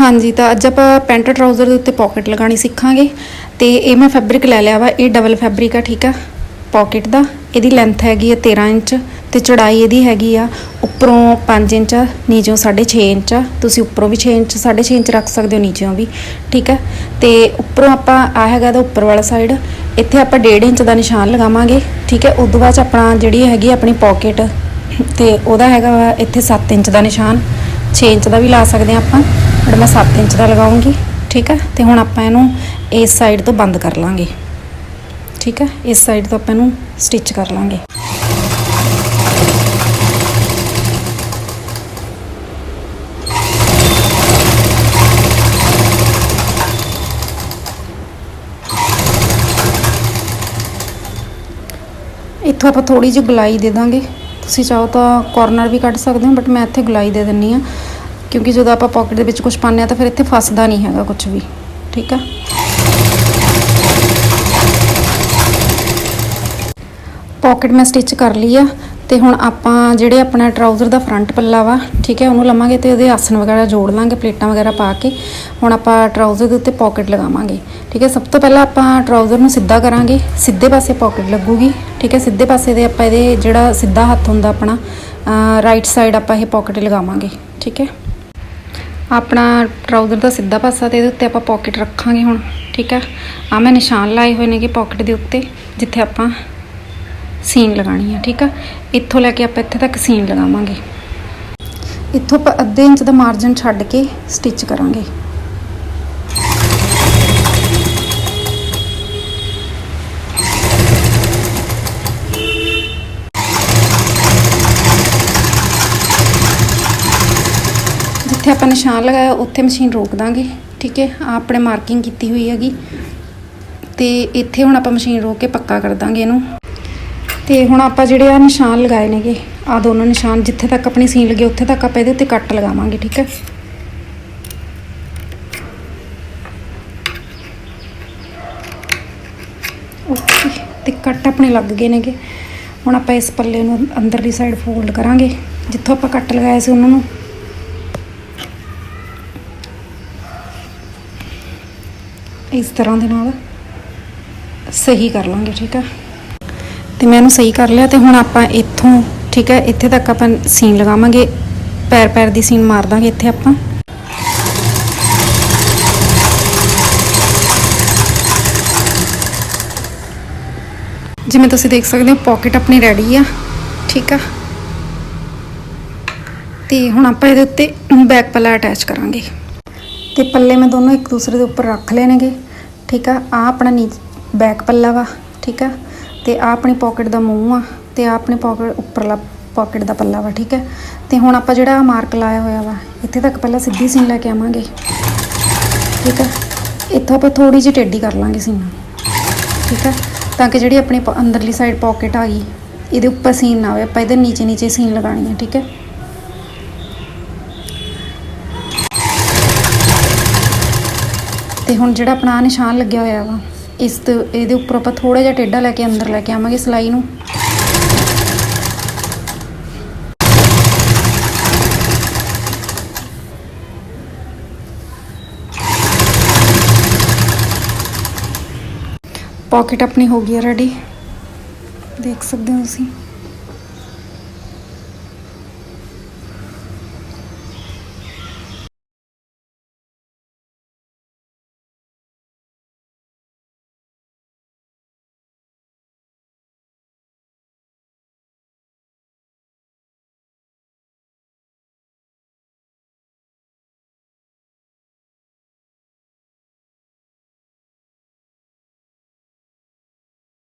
ਹਾਂਜੀ, ਤਾਂ ਅੱਜ ਆਪਾਂ ਪੈਂਟ ਟਰਾਊਜ਼ਰ ਦੇ ਉੱਤੇ ਪਾਕਟ ਲਗਾਣੀ ਸਿੱਖਾਂਗੇ ਤੇ ਇਹ ਮੈਂ ਫੈਬਰਿਕ ਲੈ ਲਿਆ ਵਾ, ਇਹ ਡਬਲ ਫੈਬਰਿਕ ਆ, ਠੀਕ ਆ? ਪਾਕਟ ਦਾ, ਇਹਦੀ ਲੈਂਥ ਹੈਗੀ ਆ 13 ਇੰਚ ਤੇ ਚੌੜਾਈ ਇਹਦੀ ਹੈਗੀ ਆ ਉੱਪਰੋਂ 5 ਇੰਚ ਆ ਨੀਚੋਂ 6.5 ਇੰਚ ਆ। ਤੁਸੀਂ ਉੱਪਰੋਂ ਵੀ 6 ਇੰਚ 6.5 ਇੰਚ ਰੱਖ ਸਕਦੇ ਹੋ ਨੀਚੋਂ ਵੀ, ਠੀਕ ਆ? ਤੇ ਉੱਪਰੋਂ ਆਪਾਂ, ਆ ਹੈਗਾ ਦਾ ਉੱਪਰ ਵਾਲਾ ਸਾਈਡ ਇੱਥੇ ਆਪਾਂ 1.5 ਇੰਚ ਦਾ ਨਿਸ਼ਾਨ ਲਗਾਵਾਂਗੇ, ਠੀਕ ਹੈ ਉਸ ਤੋਂ ਬਾਅਦ 'ਚ ਆਪਣਾ ਜਿਹੜੀ ਹੈਗੀ ਆਪਣੀ ਪਾਕਟ ਤੇ ਉਹਦਾ ਹੈਗਾ ਵਾ ਇੱਥੇ 7 ਇੰਚ ਦਾ ਨਿਸ਼ਾਨ 6 ਇੰਚ ਦਾ ਵੀ ਲਾ ਸਕਦੇ ਹਾਂ ਆਪਾਂ। ਹੁਣ ਮੈਂ 7 ਇੰਚ ਦਾ ਲਗਾਉਂਗੀ, ਠੀਕ ਹੈ? ਤੇ ਹੁਣ ਆਪਾਂ ਇਹਨੂੰ ਇਸ ਸਾਈਡ ਤੋਂ ਬੰਦ ਕਰ ਲਾਂਗੇ। ਠੀਕ ਹੈ? ਇਸ ਸਾਈਡ ਤੋਂ ਆਪਾਂ ਇਹਨੂੰ ਸਟਿਚ ਕਰ ਲਾਂਗੇ। ਇੱਥੋਂ ਆਪਾਂ ਥੋੜੀ ਜਿਹੀ ਗੁਲਾਈ ਦੇ ਦਾਂਗੇ। ਤੁਸੀਂ ਚਾਹੋ ਤਾਂ ਕਾਰਨਰ ਵੀ ਕੱਢ ਸਕਦੇ ਹੋ ਬਟ ਮੈਂ ਇੱਥੇ ਗੁਲਾਈ ਦੇ ਦਿੰਨੀ ਆ। ਕਿਉਂਕਿ ਜਦੋਂ ਆਪਾਂ ਪਾਕਟ ਦੇ ਵਿੱਚ ਕੁਝ ਪਾਉਂਦੇ ਆ ਤਾਂ ਫਿਰ ਇੱਥੇ ਫਸਦਾ ਨਹੀਂ ਹੈਗਾ ਕੁਝ ਵੀ, ਠੀਕ ਆ? ਪਾਕਟ ਮੈਂ ਸਟਿਚ ਕਰ ਲਈ ਆ ਤੇ ਹੁਣ ਆਪਾਂ ਜਿਹੜੇ ਆਪਣਾ ਟਰਾਊਜ਼ਰ ਦਾ ਫਰੰਟ ਪੱਲਾ ਵਾ, ਠੀਕ ਹੈ ਉਹਨੂੰ ਲਵਾਂਗੇ ਤੇ ਉਹਦੇ ਆਸਨ ਵਗੈਰਾ ਜੋੜ ਲਾਂਗੇ, ਪਲੇਟਾਂ ਵਗੈਰਾ ਪਾ ਕੇ। ਹੁਣ ਆਪਾਂ ਟਰਾਊਜ਼ਰ ਦੇ ਉੱਤੇ ਪਾਕਟ ਲਗਾਵਾਂਗੇ, ਠੀਕ ਹੈ ਸਭ ਤੋਂ ਪਹਿਲਾਂ ਆਪਾਂ ਟਰਾਊਜ਼ਰ ਨੂੰ ਸਿੱਧਾ ਕਰਾਂਗੇ, ਸਿੱਧੇ ਪਾਸੇ ਪਾਕਟ ਲੱਗੂਗੀ, ਠੀਕ ਹੈ ਸਿੱਧੇ ਪਾਸੇ ਦੇ ਆਪਾਂ ਇਹਦੇ ਜਿਹੜਾ ਸਿੱਧਾ ਹੱਥ ਹੁੰਦਾ ਆਪਣਾ ਰਾਈਟ ਸਾਈਡ ਆਪਾਂ ਇਹ ਪਾਕਟ ਲਗਾਵਾਂਗੇ, ਠੀਕ ਹੈ ਆਪਣਾ ਟਰਾਊਜ਼ਰ ਦਾ ਸਿੱਧਾ ਪਾਸਾ ਤੇ ਇਹਦੇ ਉੱਤੇ ਆਪਾਂ ਪਾਕਟ ਰੱਖਾਂਗੇ ਹੁਣ, ਠੀਕ ਹੈ ਆ ਮੈਂ ਨਿਸ਼ਾਨ ਲਾਏ ਹੋਏ ਨੇਗੇ ਪਾਕਟ ਦੇ ਉੱਤੇ, ਜਿੱਥੇ ਆਪਾਂ ਸੀਨ ਲਗਾਣੀ ਹੈ ਠੀਕ ਆ? ਇੱਥੋਂ ਲੈ ਕੇ ਆਪਾਂ ਇੱਥੇ ਤੱਕ ਸੀਨ ਲਗਾਵਾਂਗੇ। ਇੱਥੋਂ ਆਪਾਂ ਅੱਧੇ ਇੰਚ ਦਾ ਮਾਰਜਨ ਛੱਡ ਕੇ ਸਟਿਚ ਕਰਾਂਗੇ। ਜਿੱਥੇ ਆਪਾਂ ਨਿਸ਼ਾਨ ਲਗਾਇਆ, ਉੱਥੇ ਮਸ਼ੀਨ ਰੋਕ ਦਾਂਗੇ, ਠੀਕ ਹੈ? ਆ ਆਪਣੇ ਮਾਰਕਿੰਗ ਕੀਤੀ ਹੋਈ ਹੈਗੀ। ਤੇ ਇੱਥੇ ਹੁਣ ਆਪਾਂ ਮਸ਼ੀਨ ਰੋਕ ਕੇ ਪੱਕਾ ਕਰ ਦਾਂਗੇ ਇਹਨੂੰ। ਤੇ ਹੁਣ ਆਪਾਂ ਜਿਹੜੇ ਆ ਨਿਸ਼ਾਨ ਲਗਾਏ ਨੇਗੇ ਆ ਦੋਨੋਂ ਨਿਸ਼ਾਨ ਜਿੱਥੇ ਤੱਕ ਆਪਣੀ ਸੀਨ ਲੱਗੇ, ਉੱਥੇ ਤੱਕ ਆਪਾਂ ਇਹਦੇ ਉੱਤੇ ਕੱਟ ਲਗਾਵਾਂਗੇ, ਠੀਕ ਹੈ? ਓਕੇ ਤੇ ਕੱਟ ਆਪਣੇ ਲੱਗ ਗਏ ਨੇਗੇ। ਹੁਣ ਆਪਾਂ ਇਸ ਪੱਲੇ ਨੂੰ ਅੰਦਰਲੀ ਸਾਈਡ ਫੋਲਡ ਕਰਾਂਗੇ। ਜਿੱਥੋਂ ਆਪਾਂ ਕੱਟ ਲਗਾਇਆ ਸੀ ਉਹਨਾਂ ਨੂੰ ਇਸ ਤਰ੍ਹਾਂ ਦੇ ਨਾਲ ਸਹੀ ਕਰ ਲਾਂਗੇ, ਠੀਕ ਆ? ਤੇ ਮੈਂ ਇਹਨੂੰ ਸਹੀ ਕਰ ਲਿਆ ਤੇ ਹੁਣ ਆਪਾਂ ਇੱਥੋਂ, ਠੀਕ ਹੈ ਇੱਥੇ ਤੱਕ ਆਪਾਂ ਸੀਨ ਲਗਾਵਾਂਗੇ। ਪੈਰ ਪੈਰ ਦੀ ਸੀਨ ਮਾਰ ਦਾਂਗੇ ਇੱਥੇ ਆਪਾਂ। ਜਿਵੇਂ ਤੁਸੀਂ ਦੇਖ ਸਕਦੇ ਹੋ ਪਾਕਟ ਆਪਣੀ ਰੈਡੀ ਆ, ਠੀਕ ਆ? ਤੇ ਹੁਣ ਆਪਾਂ ਇਹਦੇ ਉੱਤੇ ਬੈਕ ਪੱਲਾ ਅਟੈਚ ਕਰਾਂਗੇ। ਤੇ ਪੱਲੇ ਮੈਂ ਦੋਨੋਂ ਇੱਕ ਦੂਸਰੇ ਦੇ ਉੱਪਰ ਰੱਖ ਲੈਣਗੇ, ਠੀਕ ਆ? ਆ ਆਪਣਾ ਨੀ ਬੈਕ ਪੱਲਾ ਵਾ, ਠੀਕ ਆ? ਤੇ ਆ ਆਪਣੀ ਪਾਕਟ ਦਾ ਮੂੰਹ ਆ, ਤੇ ਆ ਆਪਣੇ ਪਾਕਟ ਉੱਪਰਲਾ ਪਾਕਟ ਦਾ ਪੱਲਾ ਵਾ, ਠੀਕ ਹੈ ਤੇ ਹੁਣ ਆਪਾਂ ਜਿਹੜਾ ਮਾਰਕ ਲਾਇਆ ਹੋਇਆ ਵਾ, ਇੱਥੇ ਤੱਕ ਪਹਿਲਾਂ ਸਿੱਧੀ ਸੀਨ ਲੈ ਕੇ ਆਵਾਂਗੇ, ਠੀਕ ਹੈ ਇੱਥੋਂ ਆਪਾਂ ਥੋੜੀ ਜਿਹੀ ਟੇਢੀ ਕਰ ਲਾਂਗੇ ਸੀਨ ਠੀਕ ਹੈ ਤਾਂ ਕਿ ਜਿਹੜੀ ਆਪਣੀ ਪ- ਅੰਦਰਲੀ ਸਾਈਡ ਪਾਕਟ ਆ ਗਈ, ਇਹਦੇ ਉੱਪਰ ਸੀਨ ਨਾ ਆਵੇ, ਆਪਾਂ ਇਹਦੇ ਨੀਚੇ ਨੀਚੇ ਸੀਨ ਲਗਾਣੀ ਹੈ ਠੀਕ ਹੈ ਤੇ ਹੁਣ ਜਿਹੜਾ ਆਪਣਾ ਆਹ ਨਿਸ਼ਾਨ ਲੱਗਿਆ ਹੋਇਆ ਵਾ, ਇਸ ਤੋਂ ਇਹਦੇ ਉੱਪਰ ਆਪਾਂ ਥੋੜਾ ਜਿਹਾ ਟੇਢਾ ਲੈ ਕੇ ਅੰਦਰ ਲੈ ਕੇ ਆਵਾਂਗੇ ਸਲਾਈ ਨੂੰ। ਪਾਕਟ ਆਪਣੀ ਹੋ ਗਈ ਹੈ ਰੈਡੀ ਦੇਖ ਸਕਦੇ ਹੋ ਤੁਸੀਂ।